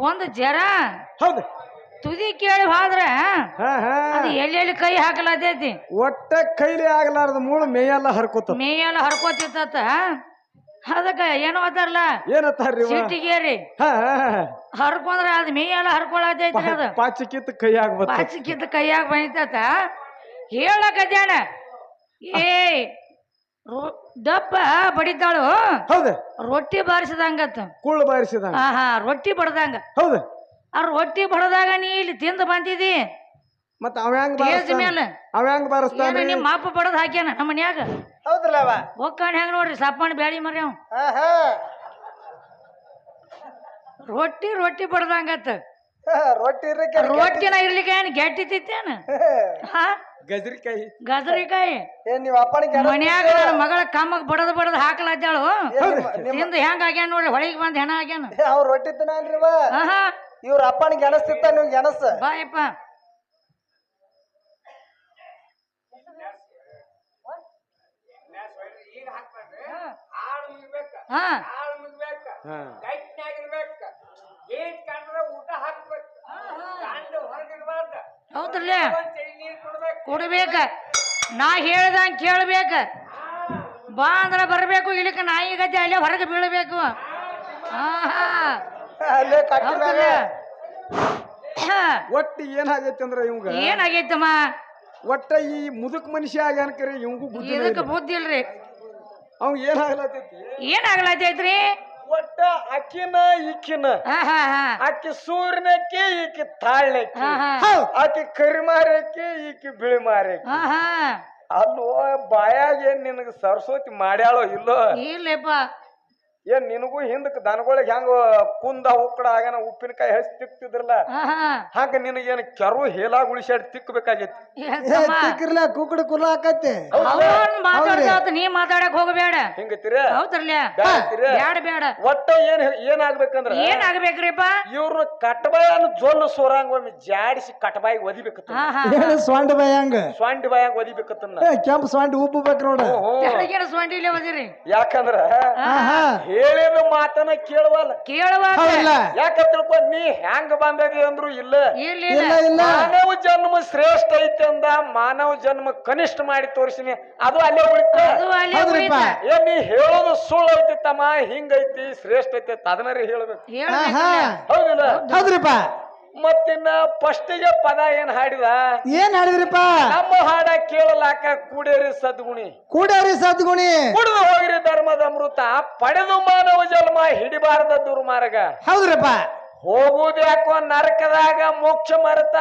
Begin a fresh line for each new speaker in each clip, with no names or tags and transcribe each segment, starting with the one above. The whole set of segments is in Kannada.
ಒಂದು ಜರ
ಹೌದು.
ತುದಿ ಕೇಳಿ ಹೋದ್ರ
ಹಾ ಹಾ.
ಅದು ಎಲ್ಲೆಲ್ಲಿ ಕೈ ಹಾಕಲಾದೈತಿ
ಒಟ್ಟ ಕೈಲಿ ಆಗ್ಲಾರ್ದ ಮೂಳ ಮೇಯೆಲ್ಲ ಹರ್ಕೋತ
ಮೇಯೆಲ್ಲ ಹರ್ಕೋತಿತ್ತ ಅದಕ್ಕ ಏನೋ ಅದಾರಲ್ಲ
ಏನತ್ತಾರ್ರಿ?
ಸಿಟ್ಟಿಗೇರಿ. ಹರ್ಕೊಂಡ್ರ ಅದು ಮೇಯೆಲ್ಲ ಹರ್ಕೊಳತೈತ್ರಿ ಅದು.
ಪಾಚಿ ಕಿತ್ತು ಕೈ ಆಗ್ಬತ್ತ
ಪಾಚಿಕಿದ್ದ ಕೈಯಾಗ ಬಂದಿತ್ತ ಹೇಳಕತ್ಯಾಣ ಏಯ್ ರೊ- ದಪ್ಪ ಬಡಿತಾಳು.
ಹೌದು.
ರೊಟ್ಟಿ ಬಾರಿಸಿದಂಗತ್ತ
ಕುಳ್ಳು ಬಾರಿಸಿದ
ಹಾ ಹಾ ರೊಟ್ಟಿ ಬಡದಂಗ.
ಹೌದು.
ಆ ರೊಟ್ಟಿ ಬಡದಾಗ ನೀ ಇಲ್ಲಿ ತಿಂದು ಬಂದಿದಿ.
ಮತ್ತ ಅವ ಹೆಂಗ್ ಬಾರಿಸ್ತಾನ?
ಮೇಲೆ.
ಅವ ಹೆಂಗ್
ಏನು ನಿಮ್ಮ ಅಪ್ಪ ಬಡದ್ ಹಾಕ್ಯಾನ ನಮ್ಮ ಮನ್ಯಾಗ?
ಹೌದ್ರಲ್ಲವ
ಒಕ್ಕಣ್ ಹೆಂಗ್ ನೋಡ್ರಿ ಸಪ್ಪಣ್ಣ ಬ್ಯಾಳಿ ಮರಿ ಅವ್. ರೊಟ್ಟಿ ರೊಟ್ಟಿ ಬಡದಂಗ
ರೊಟ್ಟಿ ಇರ್ಲಿಕ್ಕೆ
ರೊಟ್ಟಿನ ಇರ್ಲಿಕ್ಕೆ ಏನು ತಿತ್ತೇನ ಹಾ?
ಗಜರಿಕಾಯಿ.
ಗಜರಿಕಾಯಿ.
ಏನ್ ನೀವ್ ಅಪ್ಪನಿಗೆ
ಮನ್ಯಾಗ ಮಗಳ ಕಮ್ಮಗ್ ಬಡದ್ ಬಡದ್ ಹಾಕಲಾದ್ಯಾಳು ತಿಂದು ಹೆಂಗ್ ಆಗ್ಯಾನ ನೋಡ್ರಿ ಹೊಳಿಗೆ ಬಂದ್ ಹೆಣ ಆಗ್ಯಾನ.
ಅವ್ರ ರೊಟ್ಟಿ ತಿನ್ನಲ್ರಿವ
ಆಹಾ.
ಇವ್ರ ಅಪ್ಪನ ಗೆಣಸ್ತಿತ್ತ ನೀವು ಗೆಣಸ್
ಬಾಯಪ್ಪ ಹಾ. ಹೌದ್ರಲ್ಲ. ಕೊಡ್ಬೇಕ. ನಾ ಹೇಳ್ದಂಗ ಕೇಳ್ಬೇಕ. ಬಾ ಅಂದ್ರೆ ಬರ್ಬೇಕು ಇಲ್ಲಿಕ ನಾಯಿ ಗದ್ದೆ ಅಲ್ಲೇ ಹೊರಗೆ ಬೀಳ್ಬೇಕು.
ಒಟ್ಟು ಏನಾಗೈತಿ ಅಂದ್ರೆ ಇವಂಗ?
ಏನಾಗೈತಮ್ಮ?
ಒಟ್ಟ ಈ ಮುದುಕ್ ಮನುಷ್ಯ ಆಗ್ಯಾನಕರಿ ಇವಂಗೂ ಬುದ್ಧಿ
ಬುದ್ಧಿ ಇಲ್ರಿ.
ಅವ್ ಏನಾಗ್ಲತ್ತೈತಿ
ಏನಾಗ್ಲತೈತ್ರಿ?
ಒಟ್ಟ ಅಕ್ಕಿನ ಇಕ್ಕಿನ ಆಕಿ ಸೂರ್ಯನಕ್ಕಿ ಈಕಿ ತಾಳ್ನಕ್ಕೆ. ಆಕಿ ಕರಿಮಾರಕ್ಕಿ ಈಕಿ ಬಿಳಿ ಮಾರಕ್ಕೆ ಅಲ್ಲೋ ಬಾಯಾಗ ಏನ್ ನಿನಗ ಸರಸ್ವತಿ ಮಾಡ್ಯಾಳೋ ಇಲ್ಲೋ?
ಇಲ್ಲಪ್ಪ
ಏನ್ ನಿನಗೂ ಹಿಂದಕ್ ದನಗಳಿಗೆ ಹೆಂಗ ಕುಂದ ಉಕ್ಕಡ ಆಗನ ಉಪ್ಪಿನಕಾಯಿ ಹಸಿ ತಿಕ್ತಿದ್ರಲ್ಲ?
ಹಾ ಹಾ
ಹಂಗ ನಿನಗೇನ್ ಕೆರು ಹೇಲಾಗ ಉಳಿಸಾಡ್ ತಿಕ್ಕಬೇಕಾಗೈತಿ
ಏ,
ತಿಕ್ಕಿರ್ಲ ಕುಕ್ಕಡ ಕುಲ
ಹಾಕತ್ತೆ ನೀ ಮಾತಾಡಕ್ ಹೋಗಬೇಡ.
ಹಿಂಗತ್ತೀರ
ಹೌದ್ರಲ್ಲ? ಬ್ಯಾಡ ಬೇಡ
ಒಟ್ಟ ಏನ್ ಏನಾಗ್ಬೇಕಂದ್ರ?
ಏನ್ ಆಗ್ಬೇಕ್ರಿಪ್ಪ
ಇವ್ರನ್ನ ಕಟ್ಬಾಯನ ಜೊಲ್ಲು ಸೋರಂಗ್ ಒಮ್ಮೆ ಜಾಡಿಸಿ ಕಟ್ಬಾಯಿ ಒದಿಬೇಕತ್ತ
ಸ್ವಾಂಡ್
ಏನು ಸ್ವಾಂಡ್ ಬಾಯಂಗ್
ಒದಿಬೇಕತ್ತ ಬಾಯಾಗ ಒದಿಬೇಕತ್ತನ್ನ.
ಕೆಂಪು ಸ್ವಾಂಡ್ ಉಪ್ಪು ಬೇಕು ನೋಡ
ಓದಿರಿ
ಯಾಕಂದ್ರ ಹೇಳಿದ ಮಾತನ್ನ ಕೇಳುವಲ್ಲ.
ಕೇಳುವಲ್ಲ
ಯಾಕ ತಿಳ್ಕೊ ನೀ ಹೆಂಗ್ ಬಂದದಿ ಅಂದ್ರು ಇಲ್ಲ. ಮಾನವ ಜನ್ಮ ಶ್ರೇಷ್ಠ ಐತೆ ಅಂದ ಮಾನವ ಜನ್ಮ ಕನಿಷ್ಠ ಮಾಡಿ ತೋರಿಸಿನಿ. ಅದು ಅಲ್ಲೇ ಉಳಿತ. ಏನ್ ನೀ ಹೇಳೋದು ಸುಳ್ಳು ಐತಿ ತಮ್ಮ ಹಿಂಗೈತಿ ಶ್ರೇಷ್ಠ ಐತಿ ಅದನ್ನ ಹೇಳ್ಬೇಕು. ಹೌದಿಲ್ಲ.
ಹೌದ್ರಿಪ್ಪ.
ಮತ್ತಿನ್ನ ಫಸ್ಟಿಗೆ ಪದ ಏನ್ ಹಾಡಿದ?
ಏನ್ ಹೇಳಿದ್ರಿಪ್ಪ
ನಮ್ಮ ಹಾಡ ಕೇಳಲಾಕ ಕೂಡೇರಿ ಸದ್ಗುಣಿ.
ಕೂಡೇರಿ ಸದ್ಗುಣಿ.
ಕುಡಿದು ಹೋಗಿರಿ ಧರ್ಮದ ಅಮೃತ ಪಡೆದು ಮಾನವ ಜನ್ಮ ಹಿಡಿಬಾರದ ದುರ್ಮಾರ್ಗ.
ಹೌದ್ರಪ್ಪ.
ಹೋಗುದು ಯಾಕೋ ನರಕದಾಗ ಮೋಕ್ಷ ಮರತ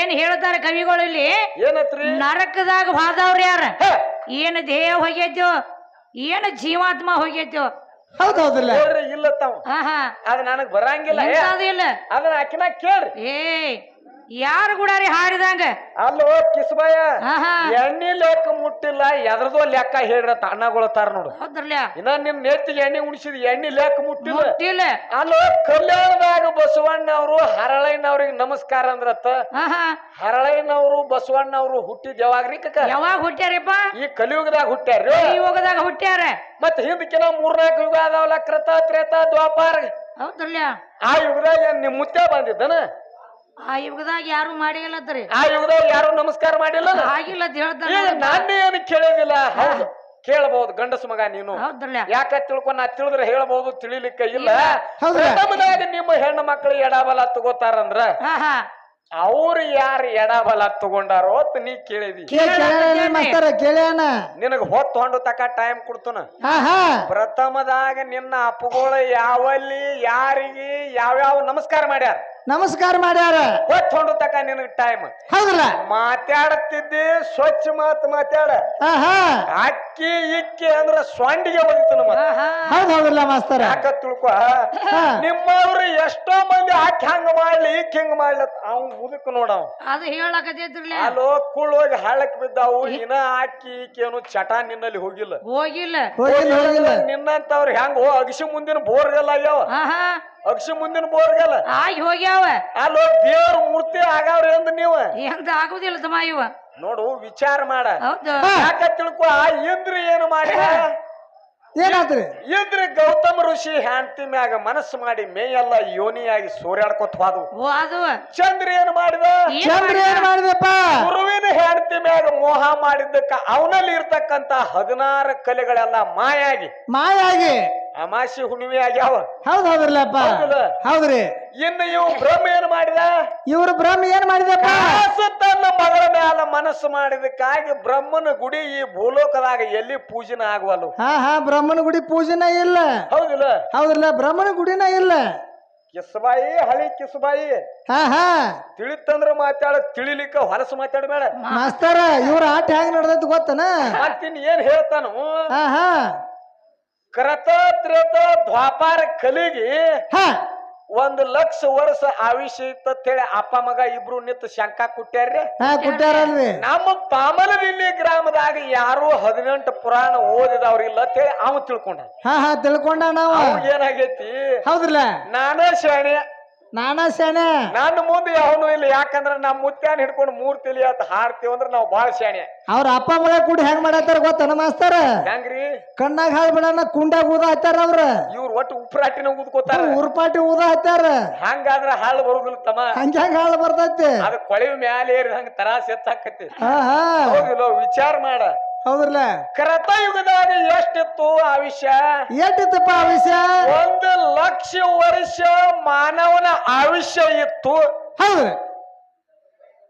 ಏನ್ ಹೇಳ್ತಾರ ಕವಿಗಳು ಇಲ್ಲಿ?
ಏನತ್ರಿ?
ನರಕದಾಗ ಬಾದವ್ರ ಯಾರ? ಏನು ದೇಹ ಹೋಗ್ಯದ್ಯೋ? ಏನ್ ಜೀವಾತ್ಮ ಹೋಗೈತೋ
ಹೌದ್ ಹೌದಲ್ಲ
ಹೇಳ್ರಿ ಇಲ್ಲ. ತಾವ್
ಹಾ ಹಾ
ಅದ ನನಗ್ ಬರಂಗಿಲ್ಲ. ಏ,
ಎಂತಾದು ಇಲ್ಲ.
ಅದನ್ನ ಆಕಿನ ಕೇಳ್ರಿ.
ಏ ಯಾರು ಗುಡಾರಿ ಹಾಡಿದಂಗ?
ಅಲ್ಲೋ ಕಿಸ್ಬಾಯ ಎಣ್ಣೆ ಲೆಕ್ಕ ಮುಟ್ಟಿಲ್ಲ ಎದ್ರದೋ ಲೆಕ್ಕ ಹೇಳ್ರ ತಣ್ಣಗೊಳ್ತಾರ ನೋಡು.
ಹೌದ್ರಲ್ಲ
ಇನ್ನ ನಿಮ್ ನೆತ್ತಿಗೆ ಎಣ್ಣೆ ಉಣಿಸಿದ ಎಣ್ಣಿ ಲೆಕ್ಕ ಮುಟ್ಟಿಲ್ಲ.
ಮುಟ್ಟಿಲ್ಲ.
ಅಲ್ಲೋ ಕಲ್ಯಾಣದಾಗ ಬಸವಣ್ಣವ್ರು ಹರಳಯ್ಯನವ್ರಿಗೆ ನಮಸ್ಕಾರ ಅಂದ್ರತ್ತ. ಹರಳಯ್ಯನವ್ರು ಬಸವಣ್ಣವ್ರು ಹುಟ್ಟಿದ ಯಾವಾಗ್ರಿ ಕಕ್ಕ
ಯಾವಾಗ ಹುಟ್ಟ್ಯಾರಪ್ಪ?
ಈ ಕಲಿಯುಗದಾಗ ಹುಟ್ಟ್ಯಾರ
ಕಲಿಯುಗದಾಗ ಯುಗದಾಗ ಹುಟ್ಟ್ಯಾರ.
ಮತ್ ಹಿಂದಕ್ಕಿನ ಮೂರ್ನಾಲ್ಕು ಯುಗ ಅದಾವಲ್ಲ ಕೃತ ತ್ರೇತ ದ್ವಾಪಾರ.
ಹೌದ್ರಲ್ಲ
ಆ ಯುಗದಾಗ ನಿಮ್ ಮುತ್ತ ಬಂದಿದ್ದನ?
ಆ ಯುಗದಾಗ ಯಾರು ಮಾಡಿಲ್ಲತ್ರಿ
ಆ ಯುಗದಾಗ ಯಾರು ನಮಸ್ಕಾರ ಮಾಡಿಲ್ಲ
ಆಗಿಲ್ಲ ಅಂತ
ಹೇಳ್ತಾನೆ ನಾನೇ ಏನು ಕೇಳೋದಿಲ್ಲ. ಹೌದು. ಕೇಳಬಹುದು ಗಂಡಸ ಮಗ ನೀನು.
ಹೌದ್ರಲ್ಲ.
ಯಾಕ ತಿಳ್ಕೊಂಡ್ ನಾ ತಿಳಿದ್ರೆ ಹೇಳ್ಬಹುದು ತಿಳಿಲಿಕ್ಕೆ ಇಲ್ಲ? ಪ್ರಥಮದಾಗ ನಿಮ್ಮ ಹೆಣ್ಣು ಮಕ್ಕಳು ಎಡಬಲ ತಗೋತಾರಂದ್ರ? ಅವ್ರು ಯಾರು ಎಡಬಲ ತಗೊಂಡಾರೋ ಅಂತ ನೀ ಕೇಳಿದಿ. ನಿನಗ ಹೊತ್ತು ಹೊಂಡು ತಕ ಟೈಮ್ ಕೊಡ್ತನ? ಪ್ರಥಮದಾಗ ನಿನ್ನ ಅಪ್ಪಗಳು ಯಾವಲ್ಲಿ ಯಾರಿಗೆ ಯಾವ್ಯಾವ ನಮಸ್ಕಾರ ಮಾಡ್ಯಾರ?
ನಮಸ್ಕಾರ ಮಾಡ್ಯಾರ.
ಹೊತ್ತು ಹೊಂಡತಕ ನಿನಗ ಟೈಮ್
ಹೌದಲ್ಲ
ಮಾತಾಡ್ತಿದ್ದಿ ಸ್ವಚ್ಛ ಮಾತು ಮಾತಾಡ. ಅಕ್ಕಿ ಇಕ್ಕಿ ಅಂದ್ರ ಸ್ವಂಡಿಗೆ ಬಂದಿತ್ತು
ನಮ್ಮ ಹೌದು
ಹೌದ್ ಹೌದಲ್ಲ ಮಾಸ್ತರ.
ಯಾಕ ತಿಳ್ಕೊ. ನಿಮ್ಮವ್ರು ಎಷ್ಟೋ ಮಂದಿ ಅಕ್ಕಿ ಹಂಗ ಮಾಡ್ಲಿ ಇಕ್ಕಿ ಹಿಂಗ ಮಾಡ್ಲಿ ಅವ್ನ್ ಮುದುಕ್ ನೋಡವ್
ಅದು ಹೇಳಕತ್ತೈತ್ರಲ್ಲ
ಅಲ್ಲೋ ಕುಳ್ ಹೋಗಿ ಹಳ್ಳಕ್ ಬಿದ್ದಾವು ಇನ್ನ ಅಕ್ಕಿ ಇಕ್ಕಿ ಏನು ಚಟ ನಿನ್ನಲ್ಲಿ ಹೋಗಿಲ್ಲ.
ಹೋಗಿಲ್ಲ.
ಹೋಗಿಲ್ಲ
ನಿನ್ನಂತವ್ರ ಹೆಂಗ ಹೋ ಅಗಸಿ ಮುಂದಿನ ಬೋರ್ಗಲ್ಲ ಆಗ್ಯಾವ.
ಹಾ
ಮುಂದಿನ ಬೋರ್ಗಲ್ಲ
ಆಗಿ ಹೋಗ್ಯಾವ.
ಅಲ್ಲೋ ದೇವ್ರ ಮೂರ್ತಿ ಆಗಾವ್ರಿ ಅಂದ್ ನೀವ?
ಎಂತ ಆಗುದಿಲ್ಲ ತಮ್ಮ ಇವ.
ನೋಡು ವಿಚಾರ ಮಾಡ.
ಹೌದು.
ಯಾಕ ತಿಳ್ಕೊ ಆ ಇಂದ್ರ ಏನು ಮಾಡಿ
ಏನಾದ್ರಿ?
ಇದ್ರೆ ಗೌತಮ ಋಷಿ ಹ್ಯಾಂಡ್ತಿ ಮ್ಯಾಗ ಮನಸ್ಸು ಮಾಡಿ ಮೇಯೆಲ್ಲ ಯೋನಿಯಾಗಿ ಸೂರ್ಯಾಡ್ಕೊತ ಹೋದವು.
ಓ ಅದು.
ಚಂದ್ರ ಏನ್ ಮಾಡಿದ?
ಏನ್
ಚಂದ್ರ ಏನ್ ಮಾಡಿದಪ್ಪ?
ಗುರುವಿನ ಹೆಂಡತಿ ಮ್ಯಾಗ ಮೋಹ ಮಾಡಿದ್ದಕ್ಕ ಅವನಲ್ಲಿ ಇರ್ತಕ್ಕಂತ ಹದಿನಾರು ಕಲೆಗಳೆಲ್ಲ ಮಾಯಾಗಿ.
ಮಾಯಾಗಿ.
ಅಮಾಸಿ ಹುಣ್ಣಿಮೆ ಆಗ್ಯಾವ.
ಹೌದ್ ಹೌದ್ರಲ್ಲಪ್ಪ.
ಹೌದಲ್ಲ?
ಹೌದ್ರಿ.
ಇನ್ನ ಇವ್ ಬ್ರಹ್ಮ ಏನ್ ಮಾಡಿದ?
ಇವ್ರ ಬ್ರಹ್ಮ ಏನ್ ಮಾಡಿದಪ್ಪ
ಕಾಸು ತನ್ನ ಮಗಳ ಮ್ಯಾಲ ಮನಸ್ಸು ಮಾಡಿದಕ್ಕಾಗಿ ಬ್ರಹ್ಮನ ಗುಡಿ ಈ ಭೂಲೋಕದಾಗ ಎಲ್ಲಿ ಪೂಜನ ಆಗುವಲ್ಲ
ಹಾ ಹಾ ಬ್ರಹ್ಮನ ಗುಡಿ ಪೂಜೆನ ಇಲ್ಲ.
ಹೌದಿಲ್ಲ?
ಹೌದ್ರಲ್ಲ ಬ್ರಹ್ಮನ ಗುಡಿನ ಇಲ್ಲ.
ಕಿಸಬಾಯಿ ಹಳಿ ಕಿಸ್ಬಾಯಿ.
ಹಾ ಹಾ.
ತಿಳಿತಂದ್ರ ಮಾತಾಡ ತಿಳಿಲಿಕ್ಕ ಹೊಲಸು ಮಾತಾಡಬೇಡ
ಮಾಸ್ತರ ಇವ್ರ ಆಟ ಹೆಂಗ್ ನಡೆದೈತಿ ಗೊತ್ತನ?
ಮತ್ತಿನ್ ಏನ್ ಹೇಳ್ತಾನು?
ಹಾ ಹಾ.
ಕ್ರತ ತ್ರತ ದ್ವಾಪಾರ ಕಲಿಗೆ
ಹಾ.
ಒಂದು ಲಕ್ಷ ವರ್ಷ ಆಯುಷ್ಯ ಹೇಳಿ ಅಪ್ಪ ಮಗ ಇಬ್ರು ನಿಂತು ಶಂಕ ಕುಟ್ಟ್ಯಾರ್ರಿ. ನಮ್ಮ ಪಾಮಲವಿಲ್ಲಿ ಗ್ರಾಮದಾಗ ಯಾರು ಹದಿನೆಂಟು ಪುರಾಣ ಓದಿದವ್ರಿಲ್ಲ ಅಂತೇಳಿ ಅವ ತಿಳ್ಕೊಂಡ
ತಿಳ್ಕೊಂಡ ನಾವು
ಏನಾಗೈತಿ?
ಹೌದ್ರಲ್ಲ?
ನಾನೇ ಶಾಣೆ
ನಾನಾ ಶಾಣೆ.
ನನ್ನ ಮುಂದೆ ಯಾವನು ಇಲ್ಲ ಯಾಕಂದ್ರ ನಮ್ಮ ಮುತ್ಯಾನ ಹಿಡ್ಕೊಂಡು ಮೂರ್ ತಿಳಿ ಅಂತ ಹಾಡ್ತೀವಿ ಅಂದ್ರ ನಾವ್ ಬಾಳ ಶಾಣೆ.
ಅವ್ರ ಅಪ್ಪ ಮಗ ಕೂಡ ಹೆಂಗ್ ಮಾಡತ್ತಾರ ಗೊತ್ತನ ಮಾಸ್ತಾರ?
ಹೆಂಗ್ರಿ?
ಕಣ್ಣಾಗ ಹಾಳ್ ಬಿಡಣ ಕುಂಡಾಗ ಊದ ಹತ್ತಾರ ಅವ್ರ.
ಇವ್ರ ಒಟ್ಟು ಉಪ್ರಾಟಿನ ಊದ್ಕೋತಾರ
ಉರ್ಪಾಟಿ ಊದ ಹತ್ತಾರ
ಹಂಗಾದ್ರ ಹಾಳು ಬರುದಿಲ್ಲ ತಮ್ಮ.
ಹಂಗ ಹೆಂಗ್ ಹಾಳ್ ಬರ್ತೈತಿ?
ಅದ ಕೊಳಿವ್ ಮ್ಯಾಲೆ ಏರಿ ಹಂಗ ತರಾಸ ಎತ್ತಾಕತಿ ವಿಚಾರ ಮಾಡ.
ಹೌದ್ರಲ್ಲ?
ಕೃತಯುಗದಾಗ ಎಷ್ಟಿತ್ತು ಆಯುಷ್ಯ
ಎಷ್ಟಿತ್ತಪ್ಪ ಆವಿಷ್ಯ ವಿಷಯ?
ಒಂದು ಲಕ್ಷ ವರ್ಷ ಮಾನವನ ಆಯುಷ್ಯ ಇತ್ತು.
ಹೌದ್ರಿ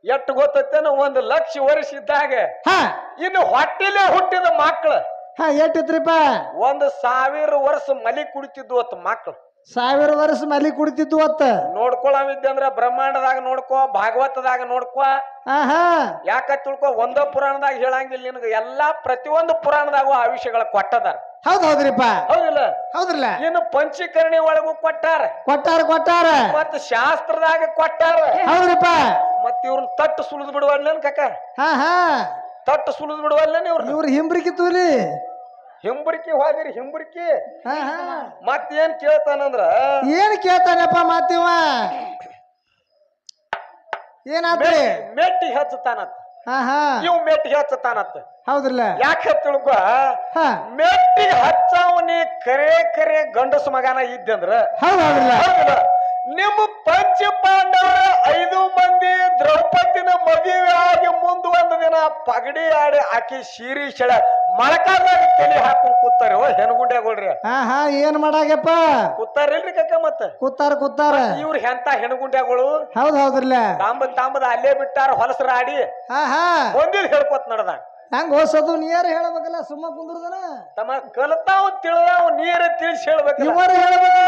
ಎಷ್ಟು ಗೊತ್ತೇನು ಒಂದು ಲಕ್ಷ ವರ್ಷ ಇದ್ದಾಗ.
ಹಾ.
ಇನ್ನು ಹೊಟ್ಟಿಲೆ ಹುಟ್ಟಿದ ಮಕ್ಳು.
ಹಾ ಎಷ್ಟಿತ್ರಿಪ್ಪ
ಒಂದು ಸಾವಿರ ವರ್ಷ ಮಲಿ ಕುಡಿತಿದ್ವು ಅತ್ ಮಕ್ಕಳು
ಸಾವಿರ ವರ್ಷ ಮಲಿ ಕುಡಿತಿದ್ದು ಅತ್ತ
ನೋಡ್ಕೊಳವಿದ್ದೆ ಅಂದ್ರ ಬ್ರಹ್ಮಾಂಡದಾಗ ನೋಡ್ಕೋ ಭಾಗವತದಾಗ ನೋಡ್ಕೋ. ಯಾಕ ತಿಳ್ಕೊ ಒಂದ ಪುರಾಣದಾಗ ಹೇಳಂಗಿಲ್ಲ ನಿನಗ ಎಲ್ಲಾ ಪ್ರತಿಯೊಂದು ಪುರಾಣದಾಗೂ ಆ ವಿಷಯಗಳ ಕೊಟ್ಟದಾರ
ಹೌದ್ ಹೌದ್ರಿಪ್ಪ.
ಹೌದಿಲ್ಲ?
ಹೌದ್ರಲ್ಲ.
ಇನ್ನು ಪಂಚೀಕರಣಿ ಒಳಗೂ ಕೊಟ್ಟಾರ.
ಕೊಟ್ಟಾರ ಕೊಟ್ಟಾರ.
ಮತ್ತ ಶಾಸ್ತ್ರದಾಗ ಕೊಟ್ಟಾರ.
ಹೌದ್ರಿಪ್ಪ.
ಮತ್ತ ಇವ್ರನ್ನ ತಟ್ಟು ಸುಲಿದ್ ಬಿಡುವಲ್ಲ ಕಕ್ಕ
ಹಾ ಹಾ
ತಟ್ಟು ಸುಲಿದ್ ಬಿಡುವಲ್ಲ ಇವ್ರ
ಇವ್ರ ಹಿಂಬ್ರಿಕಿತ್ತು
ಹಿಂಬರಿಕಿ ಹೋದಿರಿ ಹಿಂಬುರ್ಕಿ.
ಹಾ ಹಾ.
ಮತ್ ಏನ್ ಕೇಳ್ತಾನಂದ್ರ?
ಏನ್ ಕೇಳ್ತಾನಪ್ಪ ಮಾತಿವ ಏನಾತ್ರಿ?
ಮೆಟ್ಟಿ ಹಚ್ಚತಾನತ್
ಹಾ ಹಾ.
ಇವ್ ಮೆಟ್ಟಿ ಹಚ್ಚತಾನತ್
ಹೌದ್ರಲ್ಲ?
ಯಾಕ ತಿಳ್ಕೊ
ಹಾ.
ಮೆಟ್ಟಿಗೆ ಹಚ್ಚವನಿ ಕರೆ ಕರೆ ಗಂಡಸು ಮಗನ ಇದ್ದಂದ್ರ.
ಹೌದ್ ಹೌದ್ರಲ್ಲ?
ಹೌದಿಲ್ಲ? ನಿಮ್ಮ ಪಂಚ ಪಾಂಡವರ ಐದು ಮಂದಿ ದ್ರೌಪದಿನ ಮದುವೆ ಆಗಿ ಮುಂದ್ ಒಂದು ದಿನ ಪಗಡಿ ಆಡಿ ಆಕಿ ಸೀರಿ ಶೆಳ ಮೊಳಕಾದಾಗ ತಲೆ ಹಾಕೊಂಡ್ ಕೂತಾರ? ಹೆಣಗುಂಡ್ಯಾಗೊಳ್ರಿ.
ಹಾ ಹಾ ಏನ್ ಮಾಡಾಗಪ್ಪ
ಕೂತಾರಿಲ್ರಿ ಕಕ್ಕ ಮತ್ತ?
ಕೂತಾರ ಕೂತಾರ.
ಇವ್ರ ಹೆಂತ ಹೆಣಗುಂಡ್ಯಾಗಳು?
ಹೌದ್ ಹೌದ್ರಲ್ಲ.
ತಾಂಬದ್ ತಾಂಬದ ಅಲ್ಲೇ ಬಿಟ್ಟಾರ ಹೊಲಸರ ಆಡಿ
ಹಾ ಹಾ.
ಒಂದಿಲ್ ಹೇಳ್ಕೊತ್ ನಡ್ದ
ಹಂಗ ಓಸೋದು ನೀರ್ ಹೇಳ್ಬೇಕಲ್ಲ ಸುಮ್ಮ ಕುಂದ್ರದನ?
ತಮ್ಮ ಕಲ್ತಾವ್ ತಿಳ್ದಾವ್ ನೀರ ತಿಳಿಸಿ ಹೇಳ್ಬೇಕು
ಇವರು ಹೇಳ್ಬೇಕ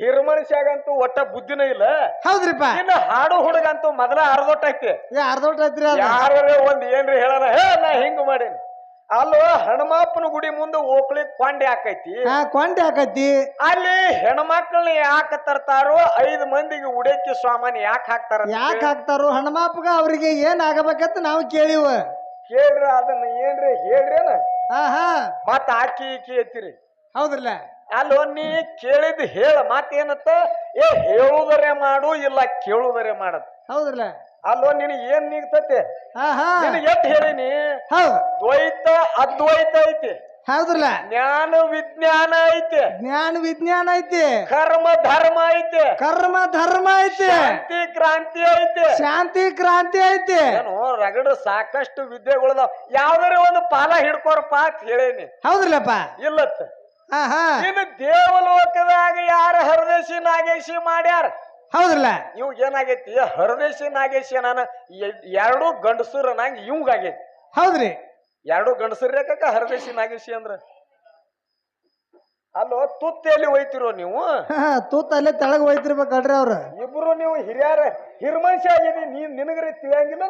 ಹಿರಮನುಷ್ಯಾಗಂತೂ ಒಟ್ಟ ಬುದ್ಧಿನ ಇಲ್ಲ.
ಹೌದ್ರಿಪ್ಪ.
ಇನ್ನು ಹಾಡು ಹುಡುಗಂತೂ ಮೊದಲ ಅರ್ಧೊಟ್ಟ ಐತಿ
ಏ ಅರ್ಧೋಟ ಐತ್ರಿ ಅದ
ಯಾರೇ ಒಂದ್ ಏನ್ರಿ ಹೇ ನಾ ಹಿಂಗ್ ಮಾಡೇನಿ. ಅಲ್ಲೋ ಹನುಮಪ್ಪನ ಗುಡಿ ಮುಂದೆ ಓಕ್ಳಿ ಕೊಂಡೆ ಹಾಕೈತಿ.
ಹಾ ಕೊಂಡೆ ಹಾಕೈತಿ.
ಅಲ್ಲಿ ಹೆಣ್ಮಕ್ಳನ್ನ ಯಾಕೆ ತರ್ತಾರೋ ಐದ್ ಮಂದಿಗೆ ಉಡಕ್ಕೆ ಸ್ವಾಮಾನ್ ಯಾಕೆ ಹಾಕ್ತಾರ
ಯಾಕೆ ಹಾಕ್ತಾರೋ ಹನುಮಾಪಗ ಅವ್ರಿಗೆ ಏನ್ ಆಗಬೇಕಂತ ನಾವು ಕೇಳಿವ.
ಕೇಳ್ರಿ ಅದನ್ನ ಏನ್ರಿ ಹೇಳ್ರೇನ ಮತ್ತ ಆಕಿ ಈಕಿ ಎತ್ತಿರಿ
ಹೌದ್ರಲ್ಲ?
ಅಲ್ಲೋ ನೀ ಕೇಳಿದ್ ಹೇಳ ಮತ್ತೇನತ್ತ ಏ ಹೇಳುದರೆ ಮಾಡು ಇಲ್ಲ ಕೇಳುದರೆ ಮಾಡದ್.
ಹೌದ್ರಲ್ಲ?
ಅಲ್ಲೋ ನಿನ್ ಏನ್ ನೀಗ್ತತಿ? ನಿನಗೆ ಎಷ್ಟ್ ಹೇಳಿನಿ? ದ್ವೈತ ಅದ್ವೈತ ಐತಿ.
ಹೌದ್ರಲ್ಲ?
ಜ್ಞಾನ ವಿಜ್ಞಾನ ಐತೆ.
ಜ್ಞಾನ ವಿಜ್ಞಾನ ಐತಿ.
ಕರ್ಮ ಧರ್ಮ ಐತೆ.
ಕರ್ಮ ಧರ್ಮ ಐತಿ.
ಶಾಂತಿ ಕ್ರಾಂತಿ ಐತೆ.
ಶಾಂತಿ ಕ್ರಾಂತಿ ಐತಿ.
ಏನು ರಗಡ ಸಾಕಷ್ಟು ವಿದ್ಯೆಗಳದಾವ. ಯಾವ್ದಾರ ಒಂದು ಪಾಲ ಹಿಡ್ಕೋರಪ್ಪ ಅಂತ ಹೇಳೇನಿ.
ಹೌದ್ರಲ್ಲಪ್ಪ?
ಇಲ್ಲತ್ತ. ಇನ್ನು ದೇವಲೋಕದಾಗ ಯಾರ ಹರದೇಶಿ ನಾಗೇಶಿ ಮಾಡ್ಯಾರ?
ಹೌದ್ರಲ್ಲ?
ಇವ್ ಏನಾಗೈತಿ? ಹರದೇಶಿ ನಾಗೇಶಿ ನಾನು ಎರಡು ಗಂಡಸರ ನಂಗೆ ಇವಂಗಾಗೈತಿ
ಹೌದ್ರಿ.
ಎರಡು ಗಂಡಸರ ಕಕ್ಕ ಹರದೇಶಿ ನಾಗೇಶಿ ಅಂದ್ರ? ಅಲ್ಲೋ ತುತ್ತೇಲಿ ಒಯ್ತಿರೋ ನೀವು?
ತೂತ್ ಅಲ್ಲೇ ತೆಳಗ್ ಹೋಯ್ತಿರ್ಬೇಕಲ್ರಿ ಅವ್ರ.
ಇಬ್ರು ನೀವು ಹಿರಿಯರ ಹಿರ್ಮನ್ಷಿ ಆಗಿದಿ ನೀನ್ ನಿನಗರಿ ತಿಳಿಯಂಗಿಲ್ಲ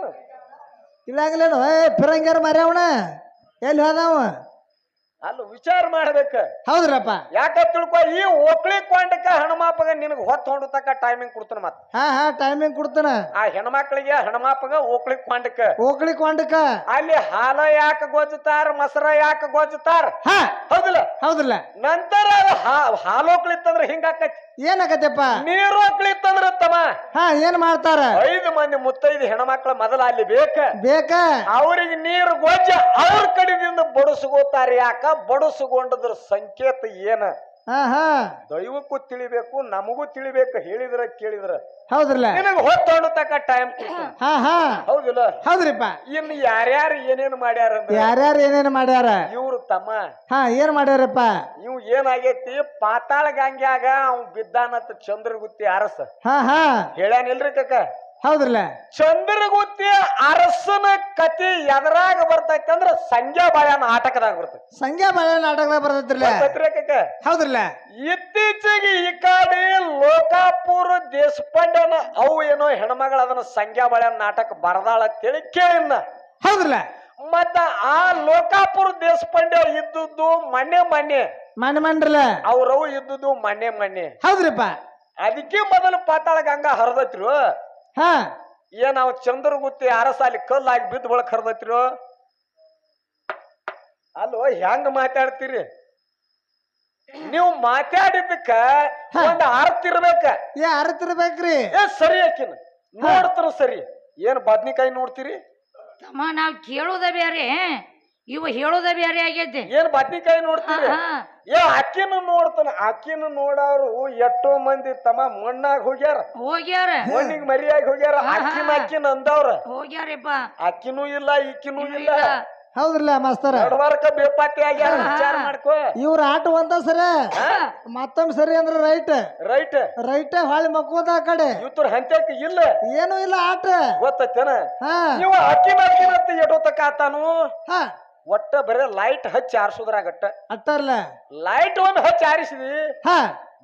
ಇಲ್ಲಾಗ್ಲೇನು ಏ ಪಿರಂಗ್ಯಾರ ಮರ್ಯಾವಣ ಎಲ್ಲಿ ಹೋದವ
ಅಲ್ಲ ವಿಚಾರ ಮಾಡ್ಬೇಕ.
ಹೌದ್ರಪ್ಪ.
ಯಾಕ ತಿಳ್ಕೊ ಈ ಓಕ್ಳಿ ಕೊಂಡಕ್ಕ ಹೆಣ್ಮಾಪಗ ನಿನಗ್ ಹೊತ್ತು ಹೊಂಡತಕ್ಕ ಟೈಮಿಂಗ್ ಕೊಡ್ತಾನ ಮತ್ತ.
ಹಾ ಹಾ ಟೈಮಿಂಗ್ ಕೊಡ್ತಾನ.
ಆ ಹೆಣ್ಮಕ್ಳಿಗೆ ಹಣಮಾಪಗ ಓಕ್ಳಿ ಕೊಂಡಕ್ಕ.
ಓಕಳಿ ಕೊಂಡಕ
ಅಲ್ಲಿ ಹಾಲ ಯಾಕ ಗೊಜ್ಜತಾರ ಮೊಸರ ಯಾಕ ಗೊಜ್ಜತಾರ?
ಹಾ.
ಹೌದಿಲ್ಲ?
ಹೌದ್ರಲ್ಲ
ನಂತರ ಅದು ಹಾ- ಹಾಲೋಕ್ಳಿ ಇತ್ತಂದ್ರ ಹಿಂಗಾಕತಿ
ಏನಾಗತ್ತಪ್ಪ
ನೀರು ಹೋಕ್ಳಿ ಇತ್ತಂದ್ರ ತಮ್ಮ
ಹಾ ಏನ್ ಮಾಡ್ತಾರ?
ಐದು ಮಂದಿ ಮುತ್ತೈದು ಹೆಣ್ಮಕ್ಳ ಮೊದಲ ಅಲ್ಲಿ ಬೇಕ.
ಬೇಕ?
ಅವ್ರಿಗೆ ನೀರು ಗೊಜ್ಜ ಬಡಿಸ್ಕೋತಾರ ಯಾಕ? ಬಡಸ್ಕೊಂಡದ್ರ ಸಂಕೇತ ಏನ? ದೈವಕ್ಕೂ ತಿಳಿಬೇಕು ನಮಗೂ ತಿಳಿಬೇಕು ಹೇಳಿದ್ರ ಕೇಳಿದ್ರ.
ಹೌದ್ರಲ್ಲ?
ನಿನಗ ಹೊತ್ತೊಂಡು ತಕ್ಕ ಟೈಮ್ ಹೌದಿಲ್ಲ?
ಹೌದ್ರಿಪ್ಪ.
ಇನ್ನು ಯಾರ್ಯಾರು ಏನೇನ್ ಮಾಡ್ಯಾರ
ಯಾರ್ಯಾರು ಏನೇನ್ ಮಾಡ್ಯಾರ?
ಇವ್ರು ತಮ್ಮ.
ಹಾ ಏನ್ ಮಾಡ್ಯಾರಪ್ಪ?
ಇವ್ ಏನಾಗೈತಿ? ಪಾತಾಳ ಗಂಗ್ಯಾಗ ಅವ್ ಬಿದ್ದಾನತ್ ಚಂದ್ರಗುತ್ತಿ ಅರಸ.
ಹಾ ಹಾ.
ಹೇಳ್ಯಾನಿಲ್ರಿ ಕಕ್ಕ?
ಹೌದ್ರಲ್ಲ?
ಚಂದ್ರಗುತ್ತಿ ಅರಸನ ಕತಿ ಎದರಾಗ ಬರ್ತೈತೆ ಅಂದ್ರ ಸಂಖ್ಯಾ ಬಾಯನ ಆಟಕದಾಗ ಬರ್ತೈತಿ.
ಸಂಖ್ಯಾ ಬಾಳೆ ನಾಟಕದಾಗ ಬರ್ತೈತ್ರಲ್ಲ? ಹೌದ್ರಲ್ಲ?
ಇತ್ತೀಚೆಗೆ ಈ ಕಡೆ ಲೋಕಾಪುರ ದೇಶಪಾಂಡೆನ ಅವು ಏನೋ ಹೆಣ್ಮಗಳ ಅದನ್ನ ಸಂಖ್ಯಾ ಬಾಳ ನಾಟಕ ಬರದಾಳ ಅಂತೇಳಿ ಕೇಳಿನ
ಹೌದ್ರಲ್ಲ?
ಮತ್ತ ಆ ಲೋಕಾಪುರ ದೇಶಪಾಂಡೆ ಇದ್ದದ್ದು ಮಣ್ಣೆ ಮಣ್ಣೆ.
ಮನ್ ಮನ್ರಲ್ಲ
ಅವ್ರವು ಇದ್ದದ್ದು ಮಣ್ಣೆ ಮಣ್ಣೆ.
ಹೌದ್ರಿಪ್ಪ.
ಅದಕ್ಕೆ ಮೊದಲು ಪಾತಾಳ ಗಂಗಾ ಹರಿದತ್ರು.
ಹಾ.
ಏನ್ ಅವ್ ಚಂದ್ರಗುತ್ತಿ ಅರಸಾಲಿ ಕಲ್ಲಾಗಿ ಬಿದ್ದ ಬಳಕ ಹರಿದೈತ್ರಿ ಅಲ್ಲೋ ಹೆಂಗ ಮಾತಾಡ್ತೀರಿ? ನೀವು ಮಾತಾಡಿದ್ದಕ್ಕ ಒಂದ್ ಅರ್ಥ ಇರ್ಬೇಕ.
ಏ ಅರತಿರ್ಬೇಕ್ರಿ
ಏ ಸರಿ ಆಕಿನ. ನೋಡ್ತಾರ ಸರಿ. ಏನ್ ಬದ್ನಿಕಾಯಿ ನೋಡ್ತೀರಿ?
ತಮ್ಮ ನಾವ್ ಕೇಳೋದ ಬೇರೆ. ಇವ ಹೇಳೋದ ಬೇರೆ ಆಗೈತಿ.
ಏನ್ ಬದ್ನಿಕಾಯಿ ನೋಡ್ತೀರಿ?
ಹಾ.
ಏ ಅಕ್ಕಿನ ನೋಡ್ತಾನ. ಅಕ್ಕಿನ ನೋಡಾರು ಎಷ್ಟೋ ಮಂದಿ ತಮ್ಮ ಮಣ್ಣಾಗ ಹೋಗ್ಯಾರ.
ಹೋಗ್ಯಾರ.
ಮಣ್ಣಿಗೆ ಮರಿಯಾಗಿ ಹೋಗ್ಯಾರ. ಅಕ್ಕಿನ ಅಕ್ಕಿನ ಅಂದವ್ರ.
ಹೋಗ್ಯಾರಪ್ಪ.
ಅಕ್ಕಿನೂ ಇಲ್ಲ ಇಕ್ಕಿನೂ ಇಲ್ಲ.
ಹೌದ್ರಲ್ಲ ಮಾಸ್ತರ?
ನಡವಾರಕ ಬೇಪಾತಿ ಆಗ್ಯಾರ. ವಿಚಾರ ಮಾಡ್ಕೋ.
ಇವ್ರ ಆಟ ಒಂದ ಸರಿ? ಮತ್ತೊಮ್ಮೆ ಸರಿ ಅಂದ್ರ ರೈಟ್.
ರೈಟ್.
ರೈಟ್ ಹೊಳಿ ಮಕ್ಕೋದ ಆ ಕಡೆ.
ಇವತ್ತರ ಹಂತಕ್ ಇಲ್ಲ.
ಏನು ಇಲ್ಲ ಆಟ.
ಗೊತ್ತೇನ
ಹಾ.
ನೀವು ಅಕ್ಕಿ ಅಕ್ಕಿನ ಅಂತ ಎಟೋತಕ ಆತಾನು?
ಹಾ.
ಒಟ್ಟ ಬರೇ ಲೈಟ್ ಹಚ್ಚಿ ಆರಿಸೋದ್ರಾಗಟ್ಟ.
ಅಟ್ಟಲ್ಲ
ಲೈಟ್ ಒಂದು ಹಚ್ಚಿ ಆರಿಸಿದಿ?
ಹಾ.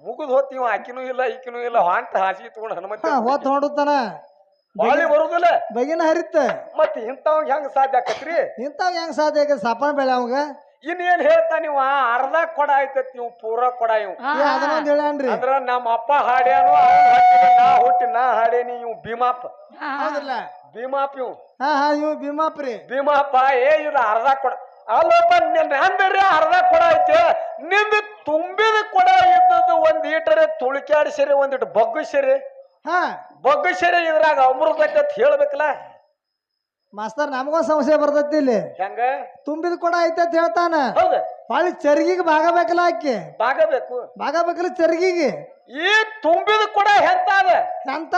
ಮುಗಿದ್ ಹೋತ್ ನೀವು ಆಕಿನೂ ಇಲ್ಲ ಈಕಿನೂ ಇಲ್ಲ ಹೊಂಟ ಹಾಸಿಗೆ ತಗೊಂಡು ಹನುಮಂತ
ಹಾ ಹೊತ್ ನೋಡುತ್ತಾನ?
ಬಾಳಿ ಬರುದಿಲ್ಲ.
ಬಗಿನ ಹರಿತ
ಮತ್ ಇಂಥವ್ ಹೆಂಗ್ ಸಾಧ್ಯ ಆಕತ್ರಿ?
ಇಂಥವ್ ಹೆಂಗ್ ಸಾಧ್ಯ ಆಗ ಸಾಪಾನ ಬೆಳೆ ಅವಂಗ?
ಇನ್ನೇನ್ ಹೇಳ್ತಾ ನೀವು ಅರ್ಧ ಕೊಡ ಆಯ್ತತ್ ನೀವು ಪೂರ ಕೊಡ ಇವ್.
ಅದನ್ನೊಂದ್ ಹೇಳ್ಯಾನ್ರಿ.
ಅಂದ್ರ ನಮ್ಮ ಅಪ್ಪ ಹಾಡ್ಯಾನು ಹುಟ್ಟಿ ನಾ ಹಾಡೇನಿ ಇವ್ ಭೀಮಾಪ್.
ಹೌದಲ್ಲ.
ಭೀಮಾಪ್ ಇವ್.
ಹಾ ಹಾ ಇವ್ ಭೀಮಾಪ್ರಿ
ಭೀಮಪ್ಪ ಏ ಇದು ಅರ್ಧ ಕೊಡ. ಅಲ್ಲಪ್ಪ ಅಂದ್ರೆ ಅರ್ಧ ಕೊಡ ಐತೆ. ನಿಂದ ತುಂಬಿದ ಕೊಡ ಇದ್ದದ್ದು ಒಂದ್ ಈಟರೆ ತುಳಿಕ್ಯಾಡಿಸಿರಿ ಒಂದಿಟ್ಟು ಬಗ್ಗಿಸಿರಿ
ಹಾ.
ಬಗ್ಗಿಸಿರಿ ಇದ್ರಾಗ ಅಮೃತ ಹೇಳ್ಬೇಕಲ್ಲ.
ಮಾಸ್ತರ್ ನಮಗೊಂದ್ ಸಮಸ್ಯೆ ಬರ್ತೈತಿ ಇಲ್ಲಿ.
ಹೆಂಗ?
ತುಂಬಿದ ಕೂಡ ಐತೆ ಅಂತ ಹೇಳ್ತಾನ.
ಹೌದ?
ಹೊಳಿ ಚರ್ಗಿಗೆ ಭಾಗಬೇಕಲ್ಲ ಆಕಿ.
ಬಾಗಬೇಕು.
ಭಾಗಬೇಕಲ್ಲ ಚರ್ಗಿಗೆ.
ಈ ತುಂಬಿದ ಕೂಡ ಹೆಂತಾದ?
ಎಂತ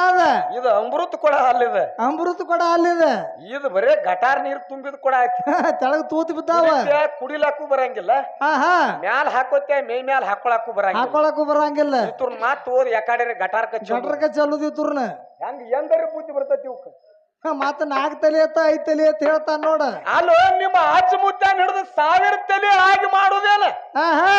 ಇದು ಅಮೃತ ಕೊಡ ಅಲ್ಲಿದ.
ಅಮೃತ ಕೂಡ ಅಲ್ಲಿದೆ.
ಇದು ಬರೇ ಗಟಾರ್ ನೀರ್ ತುಂಬಿದ ಕೂಡ ಐತಿ
ತೆಳಗ್ ತೂತ್ ಬಿದ್ದಾವ.
ಕುಡಿತ್ಯಾ, ಕುಡಿಲಾಕು ಬರಂಗಿಲ್ಲ.
ಹಾ ಹಾ.
ಮ್ಯಾಲ ಹಾಕೋತೆ ಮೇ ಮ್ಯಾಲ ಹಾಕೊಳಕ್ಕೂ ಬರಂಗಿಲ್ಲ.
ಹಾಕೊಳಕು ಬರಂಗಿಲ್ಲ.
ಇವ್ರ ಮಾತು ಓದಿ ಯಾಕಡೆ ಗಟಾರ್ ಕಚ್ಚಿ.
ಗಟ್ರಕ ಚಲುದ್
ಹೆಂಗ್ ಎಂದರೆ ಎಂದರ ಬುದ್ಧಿ ಬರ್ತೈತಿ ಇವಕ್ಕ
ಮತ್ತ ನಾಲ್ಕು ತಲೆ ಅತ್ತ ಐದ್ ತಲೆ ಅಂತ ಹೇಳ್ತಾನ ನೋಡ.
ಅಲ್ಲೋ ನಿಮ್ಮ ಅಜ್ಜ ಮುತ್ತಾನ ಹಿಡಿದು ಸಾವಿರ ತಲೆ ಆಗಿ ಮಾಡುದೇನ?
ಹಾ ಹಾ.